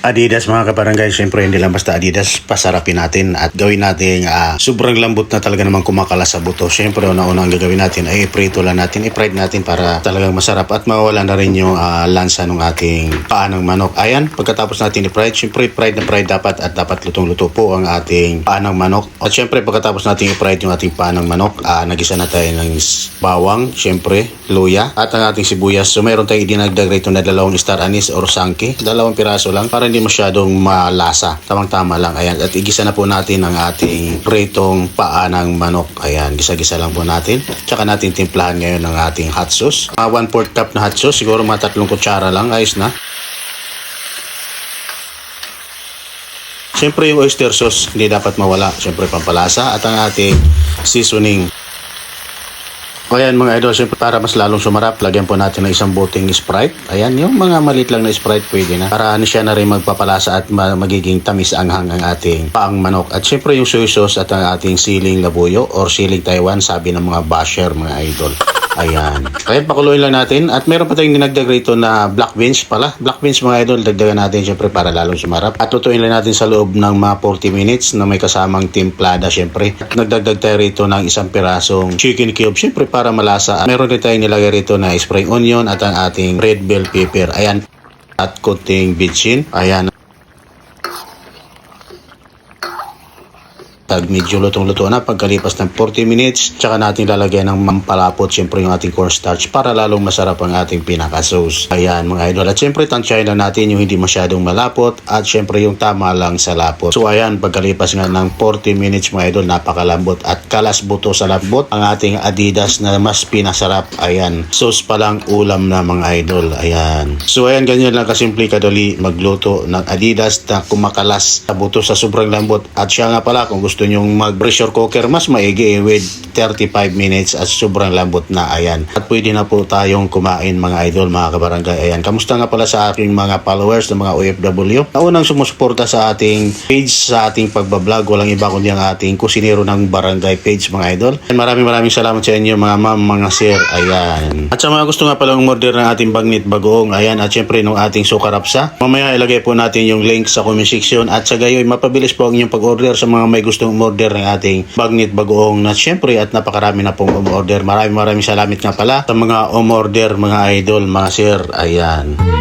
Adidas mga kabarangay, syempre hindi lang basta Adidas, pasarapin natin at gawin natin ah, sobrang lambot na talaga naman kumakala sa buto. Syempre una-una ang gagawin natin ay iprito lang natin, i-fried natin para talagang masarap at mawala na rin yung ah, lansa ng ating paa ng manok. Ayan, pagkatapos natin i-fried, syempre fried na fried dapat at dapat lutong-luto po ang ating paa ng manok. At syempre pagkatapos natin i-fried yung ating paa ng manok, ah, nagisa na tayo ng bawang, syempre, luya at ang ating sibuyas. So meron tayong idinagdag rito na dalawang star anise or sangke, dalawang piraso lang para hindi masyadong malasa. Tamang-tama lang. Ayan. At igisa na po natin ang ating pritong paa ng manok. Ayan. Gisa-gisa lang po natin. Tsaka natin timplahan ngayon ng ating hot sauce. Mga 1 4 cup na hot sauce. Siguro mga tatlong kutsara lang. Ayos na. Siyempre yung oyster sauce hindi dapat mawala. Siyempre pampalasa at ang ating seasoning. O ayan mga idol, siyempre para mas lalong sumarap, lagyan po natin ng isang boteng Sprite. Ayan, yung mga malit lang na Sprite pwede na. Para ano siya na rin magpapalasa at ma- magiging tamis ang hang ang ating paang manok. At siyempre yung soy sauce at ang ating siling labuyo or siling Taiwan, sabi ng mga basher mga idol. Ayan. Ayan, pakuluin lang natin. At meron pa tayong dinagdag rito na black beans pala. Black beans mga idol, dagdagan natin syempre para lalong sumarap. At tutuin lang natin sa loob ng mga 40 minutes na may kasamang timplada syempre. At nagdagdag tayo rito ng isang pirasong chicken cube syempre para malasa. At meron rin tayong nilagay rito na spring onion at ang ating red bell pepper. Ayan. At kunting bitchin. Ayan. Pag medyo lutong-luto na, pagkalipas ng 40 minutes, tsaka natin lalagyan ng mampalapot, syempre yung ating cornstarch para lalong masarap ang ating pinaka-sauce. Ayan mga idol. At syempre, tansyahin lang natin yung hindi masyadong malapot at syempre yung tama lang sa lapot. So ayan, pagkalipas nga ng 40 minutes mga idol, napakalambot at kalas buto sa lambot ang ating Adidas na mas pinasarap. Ayan, sauce pa lang ulam na mga idol. Ayan. So ayan, ganyan lang kasimple kadali magluto ng Adidas na kumakalas sa buto sa sobrang lambot. At siya nga pala, kung gusto nyong mag-pressure cooker, mas maigi with 35 minutes at sobrang lambot na. Ayan. At pwede na po tayong kumain mga idol, mga kabarangay. Ayan. Kamusta nga pala sa aking mga followers ng mga OFW? Na unang sumusuporta sa ating page, sa ating pagbablog. Walang iba kundi ang ating kusinero ng barangay page mga idol. And maraming maraming salamat sa inyo mga ma'am, mga sir. Ayan. At sa mga gusto nga palang umorder ng ating bagnit bagoong. Ayan. At syempre nung ating sukarapsa. Mamaya ilagay po natin yung link sa comment section. At sa gayoy, mapabilis po ang inyong pag-order sa mga may gustong umorder ng ating bagnit bagoong na syempre at napakarami na pong umorder. Maraming maraming salamat nga pala sa mga umorder mga idol, mga sir. Ayan.